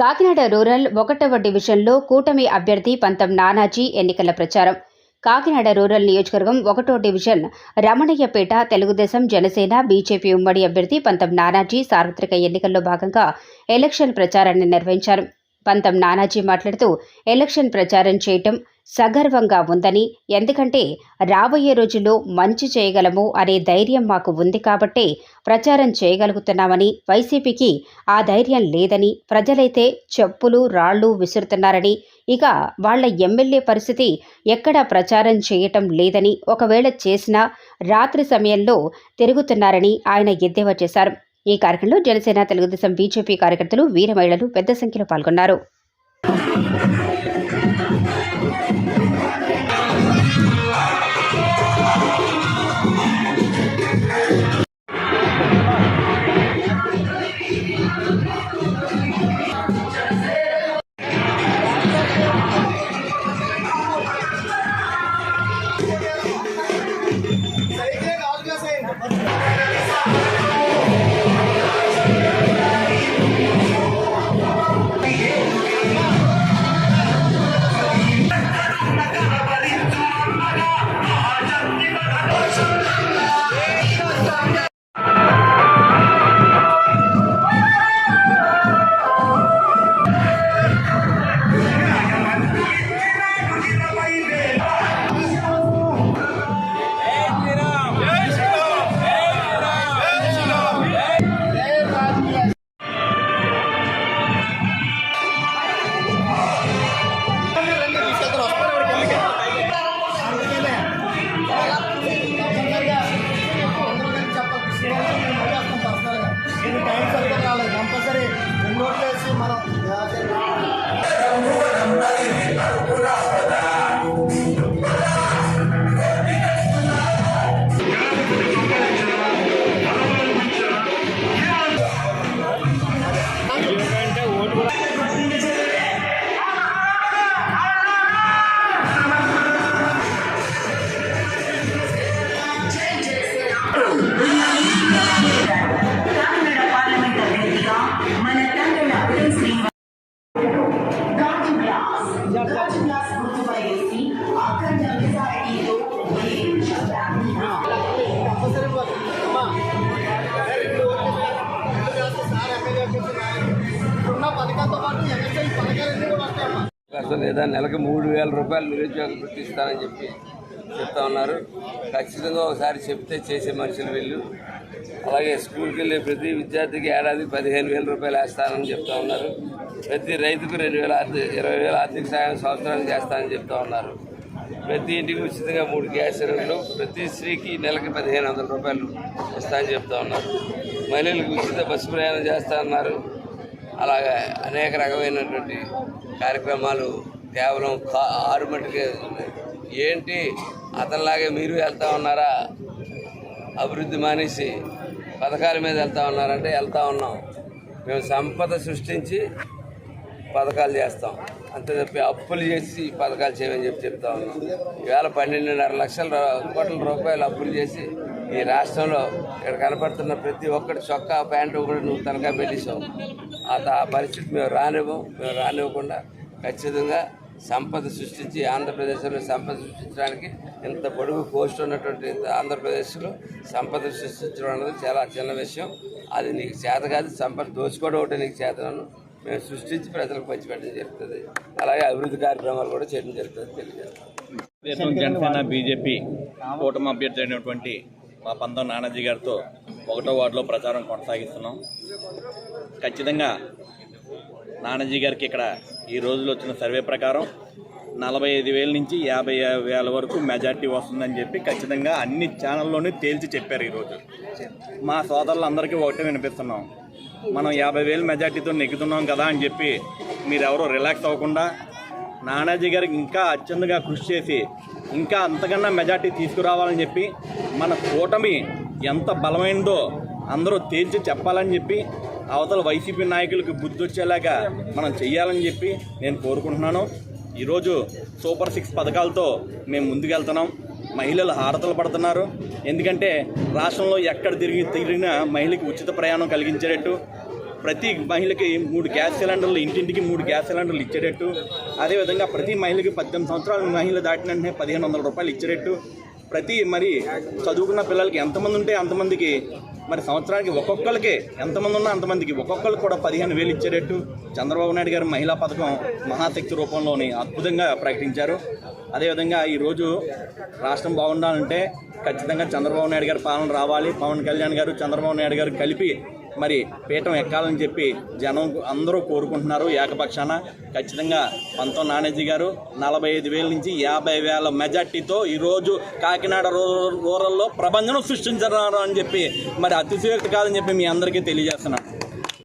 Kakinada rural ఒకటవ డివిజన్లో కూటమి అభ్యర్థి పంతం నానాజీ ఎన్నికల ప్రచారం. కాకినాడ రూరల్ నియోజకవర్గం ఒకటో డివిజన్ రమణయ్యపేట తెలుగుదేశం జనసేన బీజేపీ ఉమ్మడి అభ్యర్థి పంతం నానాజీ సార్వత్రిక ఎన్నికల్లో భాగంగా ఎలక్షన్ ప్రచారాన్ని నిర్వహించారు. పంతం నానాజీ మాట్లాడుతూ ఎలక్షన్ ప్రచారం చేయటం సగర్వంగా ఉందని ఎందుకంటే రాబోయే రోజుల్లో మంచి చేయగలము అనే ధైర్యం మాకు ఉంది కాబట్టే ప్రచారం చేయగలుగుతున్నామని వైసీపీకి ఆ ధైర్యం లేదని ప్రజలైతే చెప్పులు రాళ్ళు విసురుతున్నారని ఇక వాళ్ళ ఎమ్మెల్యే పరిస్థితి ఎక్కడా ప్రచారం చేయటం లేదని ఒకవేళ చేసినా రాత్రి సమయంలో తిరుగుతున్నారని ఆయన ఎద్దేవా చేశారు. ఈ కార్యక్రమంలో జనసేన తెలుగుదేశం బీజేపీ కార్యకర్తలు వీర మహిళలు పెద్ద సంఖ్యలో పాల్గొన్నారు. రెండు మనం లేదా నెలకు మూడు వేల రూపాయలు నిరుద్యోగ వృత్తి ఇస్తానని చెప్పి చెప్తా ఉన్నారు. ఖచ్చితంగా ఒకసారి చెప్తే చేసే మనుషులు వీళ్ళు. అలాగే స్కూల్కి వెళ్ళే ప్రతి విద్యార్థికి ఏడాది పదిహేను వేల రూపాయలు వేస్తానని చెప్తా ఉన్నారు. ప్రతి రైతుకు రెండు వేల ఇరవై వేల ఆర్థిక సాయం సంవత్సరానికి చేస్తానని చెప్తా ఉన్నారు. ప్రతి ఇంటికి ఉచితంగా మూడు గ్యాస్ సిలిండర్లు ప్రతి స్త్రీకి నెలకి పదిహేను వందల రూపాయలు వస్తాయని చెప్తా ఉన్నారు. మహిళలకు ఉచిత బస్సు ప్రయాణం చేస్తా ఉన్నారు. అలాగే అనేక రకమైనటువంటి కార్యక్రమాలు కేవలం కా- ఆరు మటుకే ఏంటి? అతనిలాగే మీరు వెళ్తా ఉన్నారా? అభివృద్ధి మానేసి పథకాల మీద వెళ్తా ఉన్నారంటే వెళ్తా ఉన్నాం. మేము సంపద సృష్టించి పథకాలు చేస్తాం. అంతే తప్పి అప్పులు చేసి పథకాలు చేయమని చెప్పి చెప్తా ఉన్నాం. ఈవేళ పన్నెండున్నర లక్షల కోట్ల రూపాయలు అప్పులు చేసి ఈ రాష్ట్రంలో ఇక్కడ కనపడుతున్న ప్రతి ఒక్కటి చొక్కా ప్యాంటు కూడా నువ్వు తనఖా పెట్టేసావు ఆ పరిస్థితి మేము రానివ్వం. మేము రానివ్వకుండా ఖచ్చితంగా సంపద సృష్టించి ఆంధ్రప్రదేశ్లో సంపద సృష్టించడానికి ఇంత పొడుగు కోస్ట్ ఉన్నటువంటి ఆంధ్రప్రదేశ్లో సంపద సృష్టించడం అనేది చాలా చిన్న విషయం. అది నీకు చేత కాదు సంపద దోచుకోవడం ఒకటి నీకు చేతనను మేము సృష్టించి ప్రజలకు పంచిపెట్టడం జరుగుతుంది. అలాగే అభివృద్ధి కార్యక్రమాలు కూడా చేయడం జరుగుతుంది తెలియజేస్తాం జనసేన బీజేపీ కూటమి అభ్యర్థి అయినటువంటి మా పంతం నానాజీ గారితో ఒకటో వార్డులో ప్రచారం కొనసాగిస్తున్నాం. ఖచ్చితంగా నానాజీ గారికి ఇక్కడ ఈ రోజులో వచ్చిన సర్వే ప్రకారం నలభై ఐదు వేల నుంచి యాభై వేల వరకు మెజార్టీ వస్తుందని చెప్పి ఖచ్చితంగా అన్ని ఛానల్లోనే తేల్చి చెప్పారు ఈరోజు మా సోదరులందరికీ ఒకటే వినిపిస్తున్నాం. మనం యాభై వేలు మెజార్టీతో నెగ్గుతున్నాం కదా అని చెప్పి మీరెవరూ రిలాక్స్ అవ్వకుండా నానాజీ గారికి ఇంకా అత్యంతగా కృషి చేసి ఇంకా అంతకన్నా మెజార్టీ తీసుకురావాలని చెప్పి మన కూటమి ఎంత బలమైందో అందరూ తేల్చి చెప్పాలని చెప్పి అవతల వైసీపీ నాయకులకు బుద్ధి వచ్చేలాగా మనం చెయ్యాలని చెప్పి నేను కోరుకుంటున్నాను. ఈరోజు సూపర్ సిక్స్ పథకాలతో మేము ముందుకెళ్తున్నాం. మహిళలు హారతలు పడుతున్నారు. ఎందుకంటే రాష్ట్రంలో ఎక్కడ తిరిగి తిరిగినా మహిళకి ఉచిత ప్రయాణం కలిగించేటట్టు ప్రతి మహిళకి మూడు గ్యాస్ సిలిండర్లు ఇంటింటికి మూడు గ్యాస్ సిలిండర్లు ఇచ్చేటట్టు అదేవిధంగా ప్రతి మహిళకి పద్దెనిమిది సంవత్సరాల మహిళ దాటిన వెంటనే పదిహేను వందల రూపాయలు ఇచ్చేటట్టు ప్రతి మరి చదువుకున్న పిల్లలకి ఎంతమంది ఉంటే అంతమందికి మరి సంవత్సరానికి ఒక్కొక్కరికి ఎంతమంది ఉన్నా అంతమందికి. ఒక్కొక్కరికి కూడా పదిహేను వేలు ఇచ్చేటట్టు చంద్రబాబు నాయుడు గారు మహిళా పథకం మహాశక్తి రూపంలోని అద్భుతంగా ప్రకటించారు. అదేవిధంగా ఈరోజు రాష్ట్రం బాగుండాలంటే ఖచ్చితంగా చంద్రబాబు నాయుడు గారి పాలన రావాలి. పవన్ కళ్యాణ్ గారు చంద్రబాబు నాయుడు గారు కలిపి మరి పీఠం ఎక్కాలని చెప్పి జనం అందరూ కోరుకుంటున్నారు. ఏకపక్షాన ఖచ్చితంగా పంతో నానేజీ గారు నలభై ఐదు వేల నుంచి యాభై వేల మెజార్టీతో ఈరోజు కాకినాడ రూరల్లో ప్రపంచం సృష్టించారు అని చెప్పి మరి అతిశయోక్తి కాదని చెప్పి మీ అందరికీ తెలియజేస్తున్నాను.